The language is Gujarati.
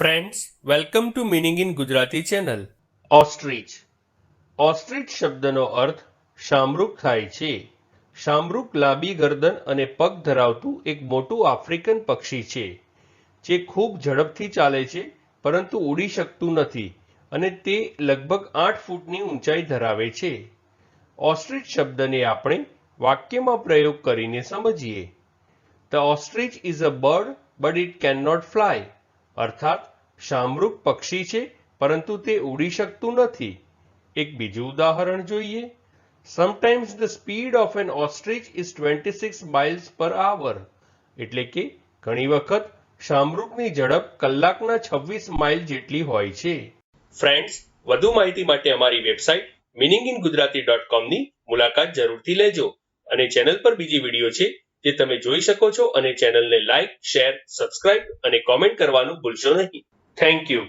Friends welcome to meaning in Gujarati channel ostrich ostrich શબ્દનો અર્થ શામરૂક થાય છે. શામરૂક લાંબી ગરદન અને પગ ધરાવતું એક મોટું આફ્રિકન પક્ષી છે, જે ખૂબ ઝડપથી ચાલે છે, પરંતુ ઉડી શકતું નથી અને તે લગભગ આઠ ફૂટની ઊંચાઈ ધરાવે છે. ઓસ્ટ્રીચ શબ્દને આપણે વાક્યમાં પ્રયોગ કરીને સમજીએ. The ostrich is a bird but it can not fly અર્થાત શામરૂક પક્ષી છે, પરંતુ તે ઉડી શકતું નથી. એક બીજું ઉદાહરણ જોઈએ. Sometimes the speed of an ostrich is twenty six miles per hour એટલે કે ઘણી વખત શામરૂપની ઝડપ કલાકના છવ્વીસ માઇલ જેટલી હોય છે. ફ્રેન્ડ્સ વધુ માહિતી માટે અમારી website meaning in Gujarati dot કોમની મુલાકાત જરૂરથી લેજો અને ચેનલ પર બીજી વીડિયો છે જે તમે જોઈ શકો છો અને ચેનલને લાઇક શેર સબસ્ક્રાઇબ અને કોમેન્ટ કરવાનું ભૂલશો નહીં. Thank you.